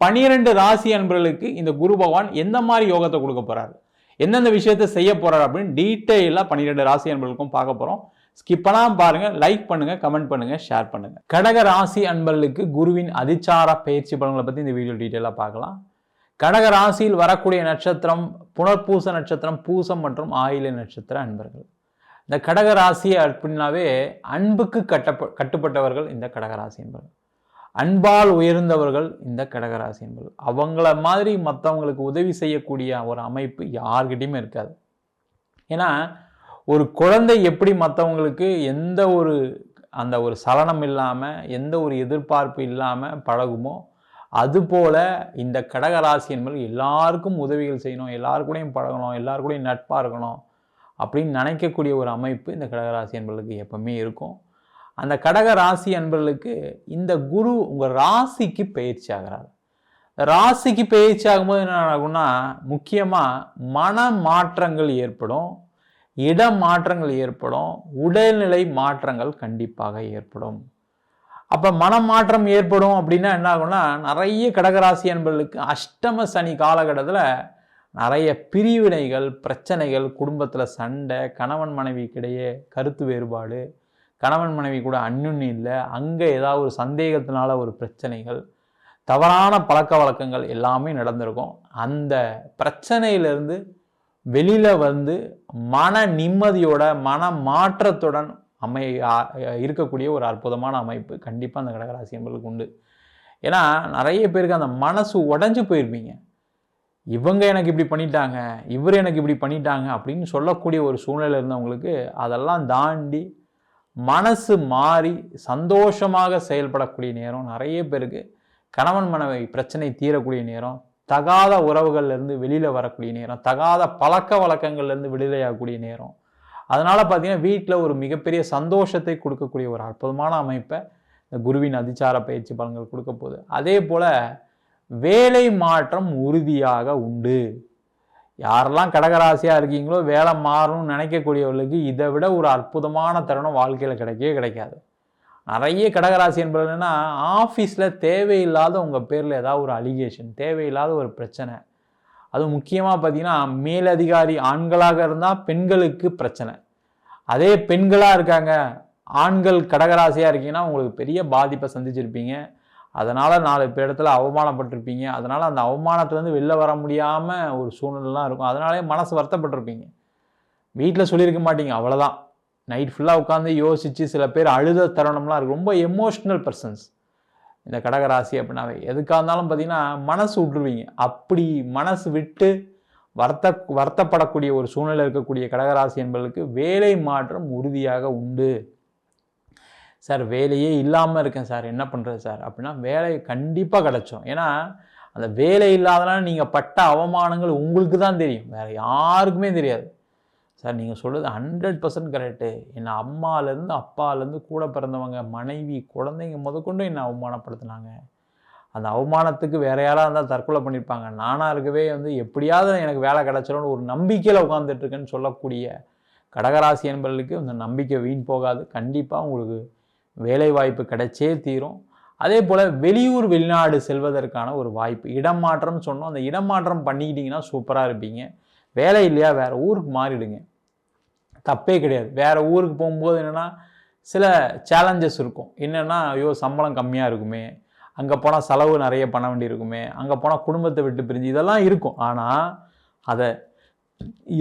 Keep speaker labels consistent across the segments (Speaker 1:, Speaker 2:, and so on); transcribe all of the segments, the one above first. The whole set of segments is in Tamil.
Speaker 1: பனிரெண்டு ராசி அன்பர்களுக்கு இந்த குரு பகவான் எந்த மாதிரி யோகத்தை கொடுக்க போகிறாரு எந்தெந்த விஷயத்தை செய்ய போகிறார் அப்படின்னு டீட்டெயிலாக பன்னிரெண்டு ராசி அன்பர்களுக்கும் பார்க்க போகிறோம் ஸ்கிப்பெல்லாம் பாருங்கள் லைக் பண்ணுங்கள் கமெண்ட் பண்ணுங்கள் ஷேர் பண்ணுங்கள் கடக ராசி அன்பர்களுக்கு குருவின் அதிச்சார பயிற்சி பலன்களை பற்றி இந்த வீடியோ டீட்டெயிலாக பார்க்கலாம். கடக ராசியில் வரக்கூடிய நட்சத்திரம் புனர்பூச நட்சத்திரம் பூசம் மற்றும் ஆயில நட்சத்திர அன்பர்கள். இந்த கடக ராசி அப்படின்னாவே அன்புக்கு கட்டப்ப கட்டுப்பட்டவர்கள் இந்த கடகராசி என்பர்கள் அன்பால் உயர்ந்தவர்கள் இந்த கடகராசி அவங்கள மாதிரி மற்றவங்களுக்கு உதவி செய்யக்கூடிய ஒரு அமைப்பு யார்கிட்டையுமே இருக்காது. ஏன்னா ஒரு குழந்தை எப்படி மற்றவங்களுக்கு எந்த ஒரு அந்த ஒரு சலனம் இல்லாமல் எந்த ஒரு எதிர்பார்ப்பு இல்லாமல் பழகுமோ அதுபோல் இந்த கடகராசி என்பது எல்லாருக்கும் உதவிகள் செய்யணும் எல்லாருக்கூடையும் பழகணும் எல்லாருக்கூடையும் நட்பாக இருக்கணும் அப்படின்னு நினைக்கக்கூடிய ஒரு அமைப்பு இந்த கடகராசி என்பர்களுக்கு எப்பவுமே இருக்கும். அந்த கடக ராசி அன்பர்களுக்கு இந்த குரு உங்கள் ராசிக்கு பயிற்சி ஆகிறார். ராசிக்கு பயிற்சி ஆகும்போது என்ன ஆகும்னா முக்கியமாக மன மாற்றங்கள் ஏற்படும் இட மாற்றங்கள் ஏற்படும் உடல்நிலை மாற்றங்கள் கண்டிப்பாக ஏற்படும். அப்போ மனமாற்றம் ஏற்படும் அப்படின்னா என்ன ஆகும்னா நிறைய கடகராசி அன்பர்களுக்கு அஷ்டம சனி காலகட்டத்தில் நிறைய பிரிவினைகள் பிரச்சனைகள் குடும்பத்தில் சண்டை கணவன் மனைவிக்கிடையே கருத்து வேறுபாடு கணவன் மனைவி கூட அந்யுன்னு இல்லை. அங்கே ஏதாவது ஒரு சந்தேகத்தினால ஒரு பிரச்சனைகள் தவறான பழக்க வழக்கங்கள் எல்லாமே நடந்திருக்கும். அந்த பிரச்சனையிலேருந்து வெளியில் வந்து மன நிம்மதியோட மன மாற்றத்துடன் அமை இருக்கக்கூடிய ஒரு அற்புதமான அமைப்பு கண்டிப்பாக அந்த கடகராசி என்பதுக்கு உண்டு. ஏன்னா நிறைய பேருக்கு அந்த மனசு உடஞ்சி போயிருப்பீங்க. இவங்க எனக்கு இப்படி பண்ணிட்டாங்க இவர் எனக்கு இப்படி பண்ணிட்டாங்க அப்படின்னு சொல்லக்கூடிய ஒரு சூழ்நிலை இருந்தவங்களுக்கு அதெல்லாம் தாண்டி மனசு மாறி சந்தோஷமாக செயல்படக்கூடிய நேரம் நிறைய பேருக்கு கணவன் மனைவி பிரச்சனை தீரக்கூடிய நேரம் தகாத உறவுகள்லேருந்து வெளியில் வரக்கூடிய நேரம் தகாத பழக்க வழக்கங்கள்லேருந்து விடுதலையாகக்கூடிய நேரம். அதனால் பார்த்திங்கன்னா வீட்டில் ஒரு மிகப்பெரிய சந்தோஷத்தை கொடுக்கக்கூடிய ஒரு அற்புதமான அமைப்பை இந்த குருவின் அதிச்சார பயிற்சி பலன்கள் கொடுக்க போகுது. அதே போல் வேலை மாற்றம் உறுதியாக உண்டு. யாரெல்லாம் கடகராசியாக இருக்கீங்களோ வேலை மாறணும்னு நினைக்கக்கூடியவர்களுக்கு இதை விட ஒரு அற்புதமான தருணம் வாழ்க்கையில் கிடைக்கவே கிடைக்காது. நிறைய கடகராசி என்பது என்னென்னா ஆஃபீஸில் தேவையில்லாத உங்கள் பேரில் ஏதாவது ஒரு அலிகேஷன் தேவையில்லாத ஒரு பிரச்சனை. அது முக்கியமாக பார்த்தீங்கன்னா மேலதிகாரி ஆண்களாக இருந்தால் பெண்களுக்கு பிரச்சனை. அதே பெண்களாக இருக்காங்க ஆண்கள் கடகராசியாக இருக்கீங்கன்னா உங்களுக்கு பெரிய பாதிப்பை சந்திச்சிருப்பீங்க. அதனால் நாலு பேர் இடத்துல அவமானப்பட்டிருப்பீங்க. அதனால் அந்த அவமானத்துலேருந்து வெளில வர முடியாமல் ஒரு சூழ்நிலைலாம் இருக்கும். அதனாலே மனசு வருத்தப்பட்டிருப்பீங்க. வீட்டில் சொல்லியிருக்க மாட்டீங்க. அவ்வளோதான் நைட் ஃபுல்லாக உட்காந்து யோசித்து சில பேர் அழுத தருணம்லாம் இருக்கும் ரொம்ப எமோஷ்னல் பர்சன்ஸ் இந்த கடகராசி அப்படின்னாவே எதுக்காக இருந்தாலும் பார்த்தீங்கன்னா மனசு விட்டுருவீங்க. அப்படி மனசு விட்டு வருத்த வருத்தப்படக்கூடிய ஒரு சூழ்நிலை இருக்கக்கூடிய கடகராசி என்பதற்கு வேலை மாற்றம் உறுதியாக உண்டு. சார் வேலையே இல்லாமல் இருக்கேன் சார். என்ன பண்ணுறது சார்? அப்படின்னா வேலை கண்டிப்பாக கிடச்சோம் ஏன்னா அந்த வேலை இல்லாதனால நீங்கள் பட்ட அவமானங்கள் உங்களுக்கு தான் தெரியும். வேறு யாருக்குமே தெரியாது. சார் நீங்கள் சொல்கிறது ஹண்ட்ரட் பர்சன்ட் கரெக்டு என்னை அம்மாலேருந்து அப்பாலேருந்து கூட பிறந்தவங்க மனைவி குழந்தைங்க முதற்கொண்டு என்னை அவமானப்படுத்தினாங்க. அந்த அவமானத்துக்கு வேற யாராக இருந்தால் தற்கொலை பண்ணியிருப்பாங்க. நானாக இருக்கவே வந்து எப்படியாவது எனக்கு வேலை கிடச்சிடும்னு ஒரு நம்பிக்கையில் உட்காந்துட்ருக்கேன்னு சொல்லக்கூடிய கடகராசி என்பவர்களுக்கு இந்த நம்பிக்கை வீண் போகாது. கண்டிப்பாக உங்களுக்கு வேலைவாய்ப்பு கிடைச்சே தீரும். அதே போல் வெளியூர் வெளிநாடு செல்வதற்கான ஒரு வாய்ப்பு இடம் மாற்றம் சொன்னோம். அந்த இடம் மாற்றம் பண்ணிக்கிட்டிங்கன்னா சூப்பராக இருப்பீங்க. வேலை இல்லையா? வேறு ஊருக்கு மாறிடுங்க. தப்பே கிடையாது. வேறு ஊருக்கு போகும்போது என்னென்னா சில சேலஞ்சஸ் இருக்கும். என்னென்னா ஐயோ சம்பளம் கம்மியாக இருக்குமே. அங்கே போனால் செலவு நிறைய பண்ண வேண்டியிருக்குமே. அங்கே போனால் குடும்பத்தை விட்டு பிரிஞ்சு இதெல்லாம் இருக்கும். ஆனால் அதை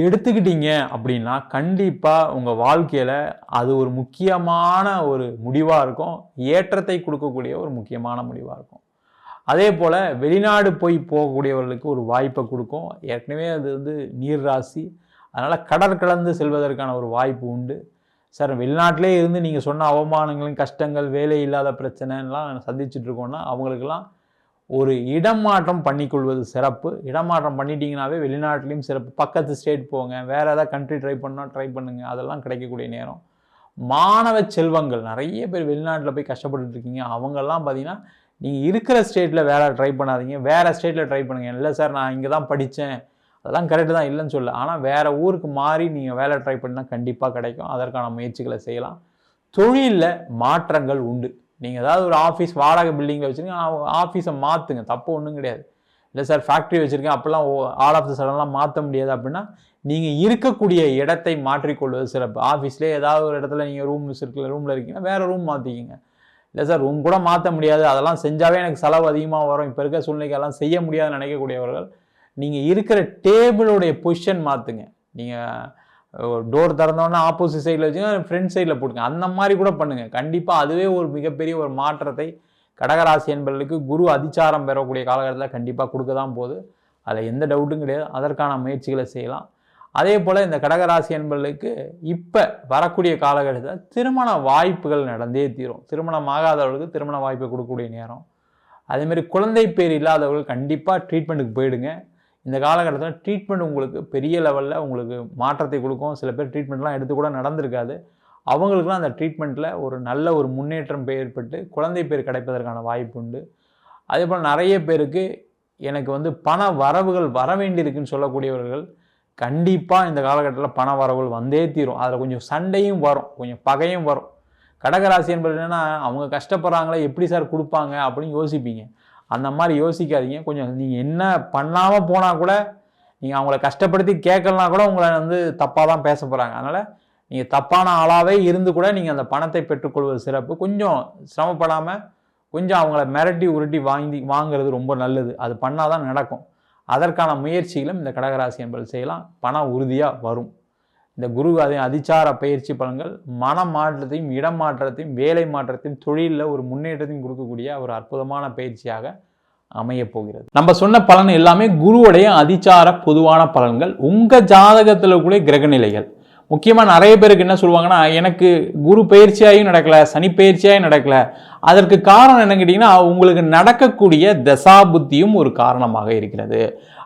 Speaker 1: எடுத்துக்கிட்டீங்க அப்படின்னா கண்டிப்பாக உங்கள் வாழ்க்கையில் அது ஒரு முக்கியமான ஒரு முடிவாக இருக்கும். ஏற்றத்தை கொடுக்கக்கூடிய ஒரு முக்கியமான முடிவாக இருக்கும். அதே போல் வெளிநாடு போய் போகக்கூடியவர்களுக்கு ஒரு வாய்ப்பை கொடுக்கும். ஏற்கனவே அது வந்து நீர் ராசி. அதனால் கடற் கலந்து செல்வதற்கான ஒரு வாய்ப்பு உண்டு. சார் வெளிநாட்டிலே இருந்து நீங்கள் சொன்ன அவமானங்களும் கஷ்டங்கள் வேலை இல்லாத பிரச்சனைலாம் சந்திச்சுட்டு இருக்கோம்னா அவங்களுக்கெல்லாம் ஒரு இடம் மாற்றம் பண்ணிக்கொள்வது சிறப்பு. இடமாற்றம் பண்ணிட்டீங்கனாவே வெளிநாட்டிலையும் சிறப்பு. பக்கத்து ஸ்டேட் போங்க. வேறு ஏதாவது கண்ட்ரி ட்ரை பண்ணால் ட்ரை பண்ணுங்கள் அதெல்லாம் கிடைக்கக்கூடிய நேரம். மாணவ செல்வங்கள். நிறைய பேர் வெளிநாட்டில் போய் கஷ்டப்பட்டுட்டு இருக்கீங்க. அவங்கெல்லாம் பார்த்தீங்கன்னா நீங்கள் இருக்கிற ஸ்டேட்டில் வேலை ட்ரை பண்ணாதீங்க. வேறு ஸ்டேட்டில் ட்ரை பண்ணுங்கள் இல்லை சார் நான் இங்கே தான் படித்தேன் அதெல்லாம் கரெக்டு தான் இல்லைன்னு சொல்ல ஆனால் வேறு ஊருக்கு மாறி நீங்கள் வேலை ட்ரை பண்ணால் கண்டிப்பாக கிடைக்கும். அதற்கான முயற்சிகளை செய்யலாம். தொழிலில் மாற்றங்கள் உண்டு. நீங்கள் ஏதாவது ஒரு ஆஃபீஸ் வாடகை பில்டிங்கில் வச்சுருக்கீங்க ஆஃபீஸை மாற்றுங்க தப்பு ஒன்றும் கிடையாது. இல்லை சார் ஃபேக்ட்ரி வச்சுருக்கேன். அப்போல்லாம் ஆல் ஆஃப் த சடன்லாம் மாற்ற முடியாது அப்படின்னா நீங்கள் இருக்கக்கூடிய இடத்தை மாற்றிக்கொள்வது சிறப்பு. ஆஃபீஸ்லேயே ஏதாவது ஒரு இடத்துல நீங்கள் ரூம் இருக்குல்ல ரூமில் இருக்கீங்கன்னா வேறு ரூம் மாற்றிக்கிங்க இல்லை சார் ரூம் கூட மாற்ற முடியாது. அதெல்லாம் செஞ்சாவே எனக்கு செலவு அதிகமாக வரும். இப்போ இருக்க சூழ்நிலைக்கெல்லாம் செய்ய முடியாதுன்னு நினைக்கக்கூடியவர்கள் நீங்கள் இருக்கிற டேபிளுடைய பொசிஷன் மாற்றுங்க நீங்கள் டோர் திறந்தோன்னா ஆப்போசிட் சைடில் வச்சுங்க ஃப்ரண்ட் சைடில் போட்டுங்க அந்த மாதிரி கூட பண்ணுங்கள் கண்டிப்பாக அதுவே ஒரு மிகப்பெரிய ஒரு மாற்றத்தை கடகராசி என்பவர்களுக்கு குரு அதிச்சாரம் பெறக்கூடிய காலகட்டத்தில் கண்டிப்பாக கொடுக்க தான் போகுது. அதில் எந்த டவுட்டும் கிடையாது. அதற்கான முயற்சிகளை செய்யலாம். அதே போல் இந்த கடகராசி என்பவர்களுக்கு இப்போ வரக்கூடிய காலகட்டத்தில் திருமண வாய்ப்புகள் நடந்தே தீரும். திருமணம் ஆகாதவர்களுக்கு திருமண வாய்ப்பை கொடுக்கக்கூடிய நேரம். அதேமாரி குழந்தை பேர் இல்லாதவர்கள் கண்டிப்பாக ட்ரீட்மெண்ட்டுக்கு போயிடுங்க. இந்த காலகட்டத்தில் ட்ரீட்மெண்ட் உங்களுக்கு பெரிய லெவலில் உங்களுக்கு மாற்றத்தை கொடுக்கும். சில பேர் ட்ரீட்மெண்ட்லாம் எடுத்து கூட நடந்திருக்காது. அவங்களுக்குலாம் அந்த ட்ரீட்மெண்ட்டில் ஒரு நல்ல ஒரு முன்னேற்றம் ஏற்பட்டு குழந்தை பேர் கிடைப்பதற்கான வாய்ப்பு உண்டு. அதே போல் நிறைய பேருக்கு எனக்கு வந்து பண வரவுகள் வர வேண்டியிருக்குன்னு சொல்லக்கூடியவர்கள் கண்டிப்பாக இந்த காலகட்டத்தில் பண வரவுகள் வந்தே தீரும். அதில் கொஞ்சம் சண்டையும் வரும் கொஞ்சம் பகையும் வரும். கடகராசி என்பது என்னென்னா அவங்க கஷ்டப்படுறாங்களே எப்படி சார் கொடுப்பாங்க அப்படின்னு யோசிப்பீங்க. அந்த மாதிரி யோசிக்காதீங்க. கொஞ்சம் நீங்கள் என்ன பண்ணாமல் போனால் கூட நீங்கள் அவங்கள கஷ்டப்படுத்தி கேட்கலனா கூட உங்களை வந்து தப்பாக தான் பேச போகிறாங்க அதனால் நீங்கள் தப்பான ஆளாகவே இருந்து கூட நீங்கள் அந்த பணத்தை பெற்றுக்கொள்வது சிறப்பு. கொஞ்சம் சிரமப்படாமல் கொஞ்சம் அவங்கள மிரட்டி உருட்டி வாங்கி வாங்குறது ரொம்ப நல்லது. அது பண்ணால் தான் நடக்கும். அதற்கான முயற்சிகளும் இந்த கடகராசி என்பது செய்யலாம். பணம் உறுதியாக வரும். இந்த குரு அதே அதிச்சார பயிற்சி பலன்கள் மன மாற்றத்தையும் இடம் மாற்றத்தையும் வேலை மாற்றத்தையும் தொழிலில் ஒரு முன்னேற்றத்தையும் கொடுக்கக்கூடிய ஒரு அற்புதமான பயிற்சியாக அமைய போகிறது. நம்ம சொன்ன பலன் எல்லாமே குருவுடைய அதிச்சார பொதுவான பலன்கள். உங்கள் ஜாதகத்தில் கூட கிரகநிலைகள். முக்கியமாக நிறைய பேருக்கு என்ன சொல்லுவாங்கன்னா எனக்கு குரு பயிற்சியாகவும் நடக்கலை சனி பயிற்சியாகவும் நடக்கலை. அதற்கு காரணம் என்ன கேட்டிங்கன்னா உங்களுக்கு நடக்கக்கூடிய தசாபுத்தியும் ஒரு காரணமாக இருக்கிறது.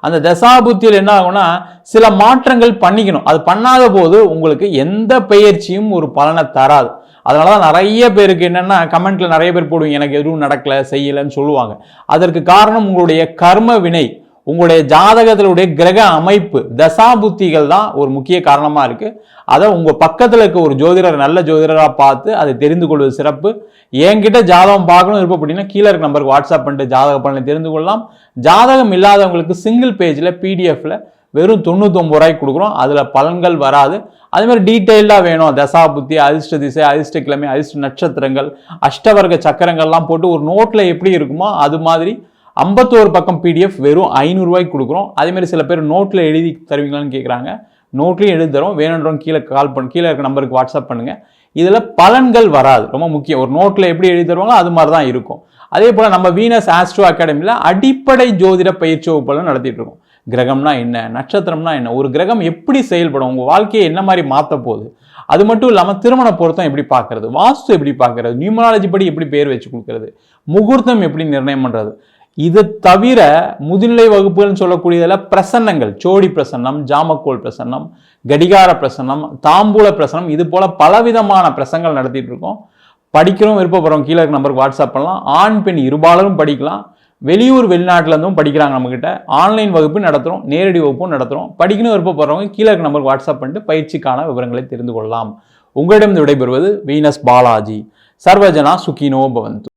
Speaker 1: அந்த தசாபுத்தியில் என்ன ஆகும்னா சில மாற்றங்கள் பண்ணிக்கணும். அது பண்ணாத போது உங்களுக்கு எந்த பயிற்சியும் ஒரு பலனை தராது. அதனால தான் நிறைய பேருக்கு என்னென்னா கமெண்ட்டில் நிறைய பேர் போடுவீங்க எனக்கு எதுவும் நடக்கலை செய்யலைன்னு சொல்லுவாங்க. அதற்கு காரணம் உங்களுடைய கர்ம வினை. உங்களுடைய ஜாதகத்தினுடைய கிரக அமைப்பு தசாபுத்திகள் தான் ஒரு முக்கிய காரணமாக இருக்குது அதை உங்கள் பக்கத்தில் இருக்க ஒரு ஜோதிடர் நல்ல ஜோதிடராக பார்த்து அதை தெரிந்து கொள்வது சிறப்பு. என்கிட்ட ஜாதகம் பார்க்கணும் இருப்போம் அப்படின்னா கீழே இருக்க நம்பருக்கு வாட்ஸ்அப் பண்ணிட்டு ஜாதக பலனை தெரிந்து கொள்ளலாம். ஜாதகம் இல்லாதவங்களுக்கு சிங்கிள் பேஜில் பிடிஎஃப்பில் வெறும் தொண்ணூத்தொம்பது ரூபாய்க்கு கொடுக்குறோம். அதில் பலன்கள் வராது. அதுமாதிரி டீட்டெயிலாக டீட்டெயில்டாக வேணும். தசா புத்தி அதிர்ஷ்ட திசை அதிர்ஷ்ட கிழமை அதிர்ஷ்ட நட்சத்திரங்கள் அஷ்டவர்க்க சக்கரங்கள்லாம் போட்டு ஒரு நோட்டில் எப்படி இருக்குமோ அது மாதிரி ஐம்பத்தோரு பக்கம் பிடிஎஃப் வெறும் ஐநூறுரூவாய்க்கு கொடுக்குறோம். அதே மாதிரி சில பேர் நோட்டில் எழுதி தருவீங்களான்னு கேட்குறாங்க நோட்லேயும் எழுதி தரோம் வேணுன்றவங்க கீழே கால் பண்ணு கீழே இருக்க நம்பருக்கு வாட்ஸ்அப் பண்ணுங்கள் இதில் பலன்கள் வராது. ரொம்ப முக்கியம். ஒரு நோட்டில் எப்படி எழுதி தருவாங்களோ அது மாதிரி தான் இருக்கும். அதே போல் நம்ம வீனஸ் ஆஸ்ட்ரோ அகாடமியில் அடிப்படை ஜோதிட பயிற்சி வகுப்புகளும் நடத்திட்டு இருக்கோம். கிரகம்னா என்ன? நட்சத்திரம்னா என்ன? ஒரு கிரகம் எப்படி செயல்படும்? உங்கள் வாழ்க்கையை என்ன மாதிரி மாற்ற போகுது? அது மட்டும் இல்லாமல் திருமண பொருத்தம் எப்படி பார்க்கறது வாஸ்து எப்படி பார்க்கறது நியூமராலஜி படி எப்படி பேர் வச்சு கொடுக்கறது? முகூர்த்தம் எப்படி நிர்ணயம் பண்ணுறது இது தவிர முதுநிலை வகுப்புகள்னு சொல்லக்கூடியதில் பிரசன்னங்கள் சோடி பிரசன்னம் ஜாமக்கோல் பிரசன்னம் கடிகார பிரசன்னம் தாம்பூல பிரசன்னம் இது போல் பலவிதமான பிரசங்கள் நடத்திட்டு இருக்கோம். படிக்கிறோம் விருப்பப்படுறோம் கீழே இருக்க நம்பருக்கு வாட்ஸ்அப் பண்ணலாம். ஆண் பெண் இருபாலரும் படிக்கலாம். வெளியூர் வெளிநாட்டிலேருந்தும் படிக்கிறாங்க நம்மக்கிட்ட ஆன்லைன் வகுப்பு நடத்துகிறோம் நேரடி வகுப்பும் நடத்துகிறோம் படிக்கணும் விருப்பப்படுறவங்க கீழே இருக்க நம்பருக்கு வாட்ஸ்அப் பண்ணிட்டு பயிற்சிக்கான விவரங்களை தெரிந்து கொள்ளலாம். உங்களிடம் விடைபெறுவது வீனஸ் பாலாஜி. சர்வஜனா சுகினோ பவந்து.